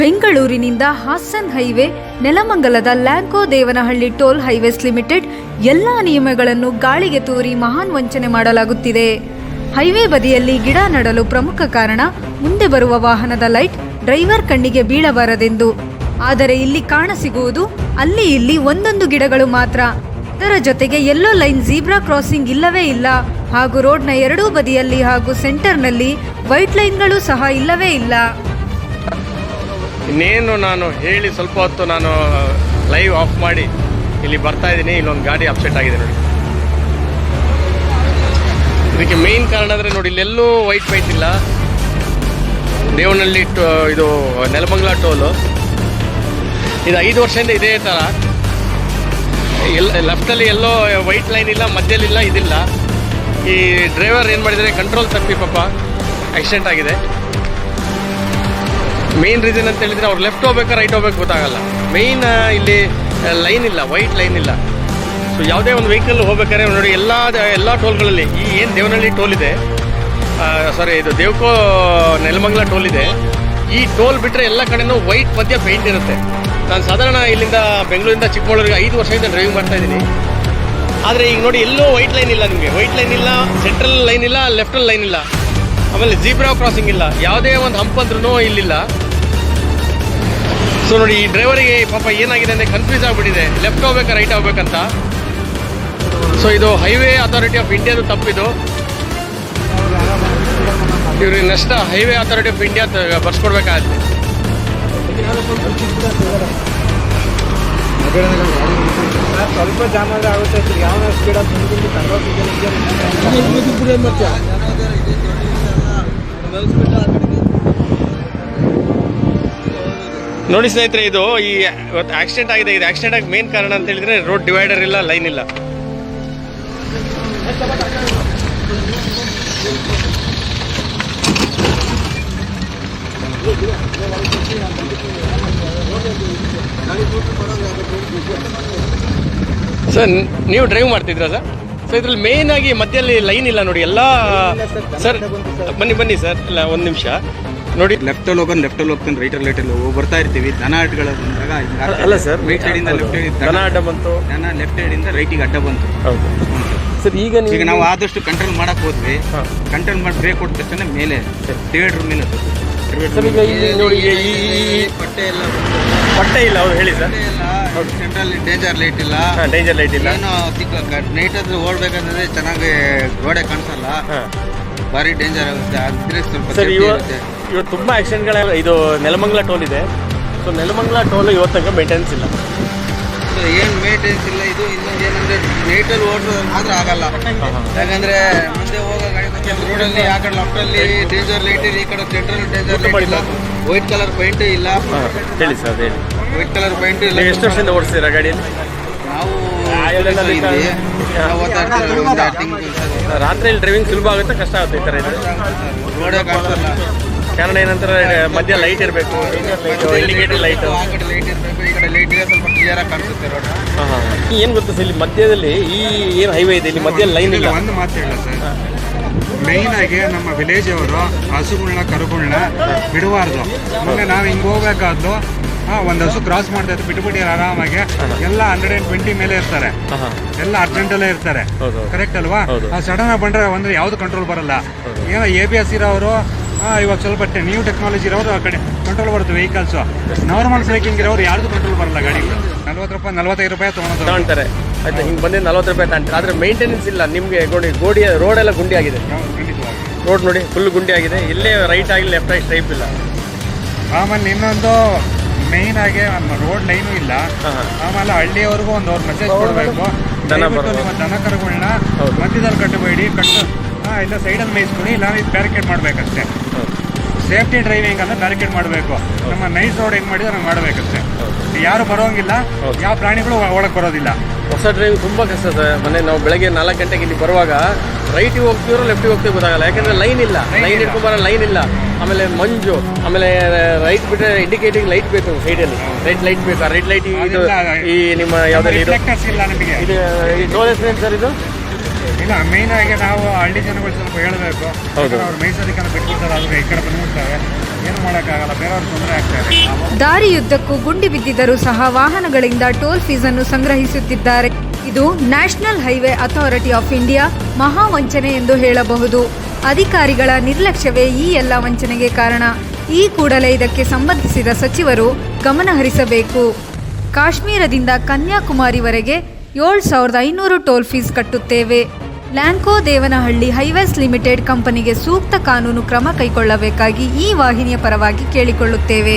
ಬೆಂಗಳೂರಿನಿಂದ Hassan highway, ನೆಲಮಂಗಲದ Lanco Devanahalli toll highways limited ಎಲ್ಲಾ ನಿಯಮಗಳನ್ನು ಗಾಳಿಗೆ ತೂರಿ ಮಹಾನ್ ವಂಚನೆ ಮಾಡಲಾಗುತ್ತಿದೆ. ಹೈವೇ ಬದಿಯಲ್ಲಿ ಗಿಡ ನಡಲು ಪ್ರಮುಖ ಕಾರಣ ಮುಂದೆ ಬರುವ ವಾಹನದ ಲೈಟ್ ಡ್ರೈವರ್ ಕಣ್ಣಿಗೆ ಬೀಳಬಾರದೆಂದು. ಆದರೆ ಇಲ್ಲಿ ಕಾಣಸಿಗುವುದು ಅಲ್ಲಿ ಇಲ್ಲಿ ಒಂದೊಂದು ಗಿಡಗಳು ಮಾತ್ರ. ಇದರ ಜೊತೆಗೆ ಎಲ್ಲೋ ಲೈನ್ ಜೀಬ್ರಾ ಕ್ರಾಸಿಂಗ್ ಇಲ್ಲವೇ ಇಲ್ಲ. ಹಾಗೂ ರೋಡ್ನ ಎರಡೂ ಬದಿಯಲ್ಲಿ ಹಾಗೂ ಸೆಂಟರ್ನಲ್ಲಿ ವೈಟ್ ಲೈನ್ಗಳು ಸಹ ಇಲ್ಲವೇ ಇಲ್ಲ. ಇನ್ನೇನು ನಾನು ಹೇಳಿ ಸ್ವಲ್ಪ ಹೊತ್ತು ನಾನು ಲೈವ್ ಆಫ್ ಮಾಡಿ ಇಲ್ಲಿ ಬರ್ತಾ ಇದ್ದೀನಿ. ಇಲ್ಲೊಂದು ಗಾಡಿ ಅಪ್ಸೆಟ್ ಆಗಿದೆ ನೋಡಿ. ಇದಕ್ಕೆ ಮೇನ್ ಕಾರಣ ಅಂದರೆ ನೋಡಿ, ಇಲ್ಲೆಲ್ಲೂ ವೈಟ್ ವೈಟ್ ಇಲ್ಲ. ದೇವನಹಳ್ಳಿ ಟೋ, ಇದು ನೆಲಮಂಗ್ಲ ಟೋಲು. ಇದು ಐದು ವರ್ಷದಿಂದ ಇದೇ ಥರ ಎಲ್ಲ ಲೆಫ್ಟಲ್ಲಿ ಎಲ್ಲೋ ವೈಟ್ ಲೈನ್ ಇಲ್ಲ ಮಧ್ಯಲ್ಲಿಲ್ಲ ಇದಿಲ್ಲ. ಈ ಡ್ರೈವರ್ ಏನು ಮಾಡಿದರೆ ಕಂಟ್ರೋಲ್ ತಪ್ಪಿ ಪಾಪ ಆಕ್ಸಿಡೆಂಟ್ ಆಗಿದೆ. ಮೇನ್ ರೀಸನ್ ಅಂತ ಹೇಳಿದ್ರೆ ಅವ್ರು ಲೆಫ್ಟ್ ಹೋಗ್ಬೇಕಾ ರೈಟ್ ಹೋಗ್ಬೇಕು ಗೊತ್ತಾಗಲ್ಲ. ಮೇಯ್ನ್ ಇಲ್ಲಿ ಲೈನ್ ಇಲ್ಲ ವೈಟ್ ಲೈನ್ ಇಲ್ಲ. ಸೊ ಯಾವುದೇ ಒಂದು ವೆಹಿಕಲ್ ಹೋಗ್ಬೇಕಾದ್ರೆ ನೋಡಿ ಎಲ್ಲ ಎಲ್ಲ ಟೋಲ್ಗಳಲ್ಲಿ ಈ ಏನು ದೇವನಹಳ್ಳಿ ಟೋಲ್ ಇದೆ ಸಾರಿ ಇದು ದೇವಕೋ, ನೆಲಮಂಗಲ ಟೋಲ್ ಇದೆ. ಈ ಟೋಲ್ ಬಿಟ್ಟರೆ ಎಲ್ಲ ಕಡೆನೂ ವೈಟ್ ಮಧ್ಯ ಪೇಂಟ್ ಇರುತ್ತೆ. ನಾನು ಸಾಧಾರಣ ಇಲ್ಲಿಂದ ಬೆಂಗಳೂರಿಂದ ಚಿಕ್ಕಮಗಳೂರಿಗೆ ಐದು ವರ್ಷದಿಂದ ಡ್ರೈವಿಂಗ್ ಮಾಡ್ತಾ ಇದ್ದೀನಿ. ಆದರೆ ಈಗ ನೋಡಿ ಎಲ್ಲೂ ವೈಟ್ ಲೈನ್ ಇಲ್ಲ ನಿಮಗೆ. ವೈಟ್ ಲೈನ್ ಇಲ್ಲ ಸೆಂಟ್ರಲ್ ಲೈನ್ ಇಲ್ಲ ಲೆಫ್ಟಲ್ಲಿ ಲೈನ್ ಇಲ್ಲ. ಆಮೇಲೆ ಜೀಬ್ರಾ ಕ್ರಾಸಿಂಗ್ ಇಲ್ಲ. ಯಾವುದೇ ಒಂದು ಹಂಪ್ ಅಂದ್ರೂ ಇಲ್ಲಿಲ್ಲ. ಸೊ ನೋಡಿ ಈ ಡ್ರೈವರಿಗೆ ಪಾಪ ಏನಾಗಿದೆ ಅಂದರೆ ಕನ್ಫ್ಯೂಸ್ ಆಗಿಬಿಟ್ಟಿದೆ. ಲೆಫ್ಟ್ ಹೋಗ್ಬೇಕಾ ರೈಟ್ ಹೋಗ್ಬೇಕಂತ? ಸೊ ಇದು ಹೈವೇ ಅಥಾರಿಟಿ ಆಫ್ ಇಂಡಿಯಾದು ತಪ್ಪಿದು. ಇವ್ರಿಗೆ ನಷ್ಟ ಹೈವೇ ಅಥಾರಿಟಿ ಆಫ್ ಇಂಡಿಯಾ ಬರ್ಸ್ಕೊಡ್ಬೇಕಾಗತ್ತೆ. ಸ್ವಲ್ಪ ಜಾಮ್ ಆದ್ರೆ ಆಗುತ್ತೆ. ಯಾವ ಸ್ಪೀಡ್ ನೋಡಿ ಸ್ನೇಹಿತರೆ, ಇದು ಈ ಇವತ್ತು ಆಕ್ಸಿಡೆಂಟ್ ಆಗಿದೆ. ಇದು ಆಕ್ಸಿಡೆಂಟ್ ಆಗಿ ಮೇನ್ ಕಾರಣ ಅಂತ ಹೇಳಿದ್ರೆ ರೋಡ್ ಡಿವೈಡರ್ ಇಲ್ಲ ಲೈನ್ ಇಲ್ಲ. ಸರ್ ನೀವು ಡ್ರೈವ್ ಮಾಡ್ತಿದ್ರಾ ಸರ್ ಸರ್ ಇದ್ರಲ್ಲಿ ಮೇನ್ ಆಗಿ ಮಧ್ಯದಲ್ಲಿ ಲೈನ್ ಇಲ್ಲ ನೋಡಿ, ಎಲ್ಲ ಸರ್ ಬನ್ನಿ ಬನ್ನಿ ಸರ್ ಇಲ್ಲ, ಒಂದು ನಿಮಿಷ. ನೋಡಿ. ಲೆಫ್ಟಲ್ಲಿ ಲೆಫ್ಟ್ ಲೆಫ್ಟಲ್ಲಿ ಹೋಗ್ತಾನೆ ರೈಟ್ ಲೈಟಲ್ಲಿ ಹೋಗಿ ಬರ್ತಾ ಇರ್ತೀವಿ. ದನ ಅಡ್ಗಳ ಬಂದಾಗ ಅಲ್ಲ ಸರ್ ರೈಟ್ ಸೈಡಿಂದ ಲೆಫ್ಟ್ ಸೈಡ್ ದನ ಅಡ್ಡ ಬಂತು. ದನ ಲೆಫ್ಟ್ ಸೈಡಿಂದ ರೈಟಿಗೆ ಅಡ್ಡ ಬಂತು. ಹೌದು. ಸರ್ ಈಗ ಈಗ ನಾವು ಆದಷ್ಟು ಕಂಟ್ರೋಲ್ ಮಾಡಕ್ ಹೋದ್ವಿ. ಹಾ. ಕಂಟ್ರೋಲ್ ಮಾಡಿ ಬ್ರೇಕ್ ಕೊಟ್ಟ ತಕ್ಷಣ ಮೇಲೆ ಡಿವೈಡರ್ ಮೇಲೆ ಸರ್ ಈಗ ಇಲ್ಲಿ ನೋಡಿ ಈ- ಈ- ಈ- ಈ ಪಟ್ಟೆ ಎಲ್ಲ ಪಟ್ಟೆ ಇಲ್ಲ ಅವ್ರು ಹೇಳಿ ಸರ್. ಸೆಂಟ್ರಲ್ಲಿ ಡೇಂಜರ್ ಲೈಟ್ ಇಲ್ಲ. ಡೇಂಜರ್ ಲೈಟ್ ಇಲ್ಲ. ಏನೋ ನೈಟ್ ಆದ್ರೆ ಓಡ್ಬೇಕಂದ್ರೆ ಚೆನ್ನಾಗಿ ಗೋಡೆ ಕಾಣಿಸಲ್ಲ. ಹಾಂ. ಭಾರಿ ಡೇಂಜರ್ ಆಗುತ್ತೆ. ಆದರೆ ಸ್ವಲ್ಪ ಸರ್ safety ಇವ ಇರುತ್ತೆ. ಇವತ್ತು ತುಂಬ ಆಕ್ಸಿಡೆಂಟ್ಗಳ ಇದು ನೆಲಮಂಗಲ ಟೋಲ್ ಇದೆ. ಸೊ ನೆಲಮಂಗಲ ಟೋಲ್ ಇವತ್ತು ತನಕ ಮೇಂಟೆನೆನ್ಸ್ ಇಲ್ಲ. ಸೊ ಏನು ಮೇಂಟೆನ್ಸ್ ಇಲ್ಲ ಇದು ಇನ್ನೊಂದು ಏನಂದ್ರೆ ನೈಟಲ್ಲಿ ಓಡಿಸೋದು ಮಾತ್ರ ಆಗಲ್ಲ. ಯಾಕಂದ್ರೆ ಮುಂದೆ ಹೋಗೋ ಗಾಡಿ ರೋಡಲ್ಲಿ ಆ ಕಡೆ ಲೆಫ್ಟ್ ಅಲ್ಲಿ ಡೇಂಜರ್ ಲೈಟ್ ಇದೆ ಈ ಕಡೆ ಸೆಂಟ್ರಲ್ ಡೇಂಜರ್ ಲೈಟ್ ಇಲ್ಲ. ವೈಟ್ ಕಲರ್ ಪೈಂಟ್ ಇಲ್ಲ. ಹೇಳಿ ಸರ್ ಹೇಳಿ. ವೈಟ್ ಕಲರ್ ಪೈಂಟ್ ಇಲ್ಲ. ನೀವು ಎಷ್ಟು ವರ್ಷದಿಂದ ಓಡಿಸ್ತೀರಾ ಗಾಡಿಯಲ್ಲಿ? ನಾವು ರಾತ್ರಿಯಲ್ಲಿ ಡ್ರೈವಿಂಗ್ ಸುಲಭ ಆಗುತ್ತೆ, ಕಷ್ಟ ಆಗುತ್ತೆ ಈ ತರ ಕಾಣಿಸಲ್ಲ ಕಾರಣ ಏನಂತಾರೆ ಮಧ್ಯ ಲೈಟ್ ಇರಬೇಕು ಇಂಡಿಕೇಟರ್ ಲೈಟ್ ಏನು ಗೊತ್ತಾ ಸರ್, ಇಲ್ಲಿ ಮಧ್ಯದಲ್ಲಿ ಈ ಏನು ಹೈವೇ ಇದೆ? ಇಲ್ಲಿ ಮಧ್ಯ ಲೈನ್ ಇಲ್ಲ. ಒಂದು ಮಾತು ಸರ್. ಮೈನ್ ಆಗಿ ನಮ್ಮ ವಿಲೇಜ್ ಅವರು ಹಸುಗಳನ್ನ ಕರುಗಳನ್ನ ಬಿಡಬಾರ್ದು. ಮೊನ್ನೆ ನಾವು ಹಿಂಗೆ ಹೋಗ್ಬೇಕಾದ್ದು ಒಂದು ಹಸು ಕ್ರಾಸ್ ಮಾಡ್ತಾ ಇತ್ತು ಬಿಟ್ಬಿಟ್ಟಿರ ಆರಾಮಾಗಿ. ಎಲ್ಲ ಹಂಡ್ರೆಡ್ ಅಂಡ್ ಟ್ವೆಂಟಿ ಮೇಲೆ ಇರ್ತಾರೆ. ಎಲ್ಲ ಅರ್ಜೆಂಟ್ ಅಲ್ಲೇ ಇರ್ತಾರೆ. ಕರೆಕ್ಟ್ ಅಲ್ವಾ? ಆ ಸಡನ್ ಆಗಿ ಬಂದ್ರೆ ಅಂದ್ರೆ ಯಾವ್ದು ಕಂಟ್ರೋಲ್ ಬರಲ್ಲ. ಏನೋ ಎ ಬಿ ಎಸ್ ಇರೋರು ಇವಾಗ ಸ್ವಲ್ಪ ನ್ಯೂ ಟೆಕ್ನಾಲಜಿ ಇರೋರು ಆ ಕಡೆ ಕಂಟ್ರೋಲ್ ಬರುತ್ತೆ ವೆಹಿಕಲ್ಸ್ ನಾರ್ಮಲ್ ಸೈಕಿಂಗ್ ಇರೋರು ಯಾರ್ದು ಕಂಟ್ರೋಲ್ ಬರಲ್ಲ ಗಾಡಿ. ನಲ್ವತ್ತು ರೂಪಾಯಿ ನಲ್ವತ್ತೈದು ರೂಪಾಯಿ ತೊಗೊಳೋದು ತಗೊಳ್ತಾರೆ ಆಯ್ತಾ ಹಿಂಗೆ ಬಂದು ನಲ್ವತ್ತು ರೂಪಾಯಿ ತಗೊಂತಾರೆ. ಆದರೆ ಮೇಂಟೆನೆನ್ಸ್ ಇಲ್ಲ. ನಿಮಗೆ ಗೋಡಿ ರೋಡ್ ಎಲ್ಲ ಗುಂಡಿ ಆಗಿದೆ. ರೋಡ್ ನೋಡಿ ಫುಲ್ ಗುಂಡಿ ಆಗಿದೆ. ಇಲ್ಲೇ ರೈಟ್ ಆಗಿ ಲೆಫ್ಟ್ ಆಗಿ ಟೈಪ್ ಇಲ್ಲ. ಆಮೇಲೆ ಇನ್ನೊಂದು ಮೇನ್ ಆಗಿ ರೋಡ್ ಲೈನು ಇಲ್ಲ. ಆಮೇಲೆ ಹಳ್ಳಿಯವರೆಗೂ ಒಂದು ಅವ್ರ ಮೆಸೇಜ್ ಕೊಡಬೇಕು. ನಿಮ್ಮ ದನ ಕರುಗಳನ್ನ. ಮಧ್ಯದಲ್ಲಿ ಕಟ್ಟಬೇಡಿ ಕಟ್ಟು. ಹಾ ಇಲ್ಲ ಸೈಡಲ್ಲಿ ಮೇಯಿಸ್ಕೊಡಿ ಇಲ್ಲ ಇದು ಬ್ಯಾರಿಕೇಡ್ ಮಾಡ್ಬೇಕಷ್ಟೇ. ಸೇಫ್ಟಿ ಡ್ರೈವಿಂಗ್ ಅಂದ್ರೆ ಬ್ಯಾರಿಕೇಡ್ ಮಾಡಬೇಕು ನಮ್ಮ ನೈಸ್ ರೋಡ್ ಹೆಂಗ್ ಮಾಡಿದ್ರೆ ಮಾಡಬೇಕಂತೆ ಮಾಡ್ಬೇಕಷ್ಟೇ ಯಾರು ಬರೋಂಗಿಲ್ಲ. ಯಾವ ಪ್ರಾಣಿಗಳು ಒಳಗೆ ಬರೋದಿಲ್ಲ ಹೊಸ ಡ್ರೈವಿಂಗ್ ತುಂಬಾ ಕಷ್ಟ ಸರ್ ಮೊನ್ನೆ ನಾವು ಬೆಳಗ್ಗೆ ನಾಲ್ಕು ಗಂಟೆಗೆ ಇಲ್ಲಿ ಬರುವಾಗ ರೈಟಿಗೆ ಹೋಗ್ತೀವ್ರೋ ಲೆಫ್ಟಿಗೆ ಹೋಗ್ತೀವಿ ಗೊತ್ತಾಗಲ್ಲ ಯಾಕಂದ್ರೆ ಲೈನ್ ಇಲ್ಲ ಲೈನ್. ಇಟ್ಕೊಂಬರೋ ಲೈನ್ ಇಲ್ಲ ಆಮೇಲೆ ಮಂಜು ಆಮೇಲೆ ರೈಟ್ ಬಿಟ್ಟರೆ ಇಂಡಿಕೇಟಿಂಗ್ ಲೈಟ್ ಬೇಕು ಸೈಡಲ್ಲಿ ರೆಡ್ ಲೈಟ್ ಬೇಕಾ ರೆಡ್ ಲೈಟ್ ಈ ನಿಮ್ಮ ಯಾವ್ದಾದ್ರು ಇದು ಇದು ಸರ್ ಇದು ಇಲ್ಲ ಮೇನ್ ಆಗಿ ನಾವು ಹಳ್ಳಿ ಜನಗಳು ಸ್ವಲ್ಪ ಹೇಳಬೇಕು. ಅವ್ರು ಮೈಸೂರಿಗೆ ಬಿಟ್ಬಿಡ್ತಾರೆ ಆದ್ರೆ ಈ ಕಡೆ ಬಂದ್ಬಿಡ್ತಾರೆ. ಏನು ಮಾಡೋಕ್ಕಾಗಲ್ಲ ಬೇರೆಯವ್ರಿಗೆ ತೊಂದರೆ ಆಗ್ತಾ ಇದೆ ದಾರಿಯುದ್ದಕ್ಕೂ ಗುಂಡಿ ಬಿದ್ದಿದ್ದರೂ ಸಹ ವಾಹನಗಳಿಂದ ಟೋಲ್ ಫೀಸ್ ಅನ್ನು ಸಂಗ್ರಹಿಸುತ್ತಿದ್ದಾರೆ. ಇದು national highway authority of India ಮಹಾ ವಂಚನೆ ಎಂದು ಹೇಳಬಹುದು. ಅಧಿಕಾರಿಗಳ ನಿರ್ಲಕ್ಷ್ಯವೇ ಈ ಎಲ್ಲ ವಂಚನೆಗೆ ಕಾರಣ. ಈ ಕೂಡಲೇ ಇದಕ್ಕೆ ಸಂಬಂಧಿಸಿದ ಸಚಿವರು ಗಮನಹರಿಸಬೇಕು. ಕಾಶ್ಮೀರದಿಂದ ಕನ್ಯಾಕುಮಾರಿವರೆಗೆ ಏಳು ಸಾವಿರದ ಐನೂರು ಟೋಲ್ ಫೀಸ್ ಕಟ್ಟುತ್ತೇವೆ. ಲ್ಯಾಂಕೋ ದೇವನಹಳ್ಳಿ ಹೈವೇಸ್ ಲಿಮಿಟೆಡ್ ಕಂಪನಿಗೆ ಸೂಕ್ತ ಕಾನೂನು ಕ್ರಮ ಕೈಗೊಳ್ಳಬೇಕಾಗಿ ಈ ವಾಹಿನಿಯ ಪರವಾಗಿ ಕೇಳಿಕೊಳ್ಳುತ್ತೇವೆ.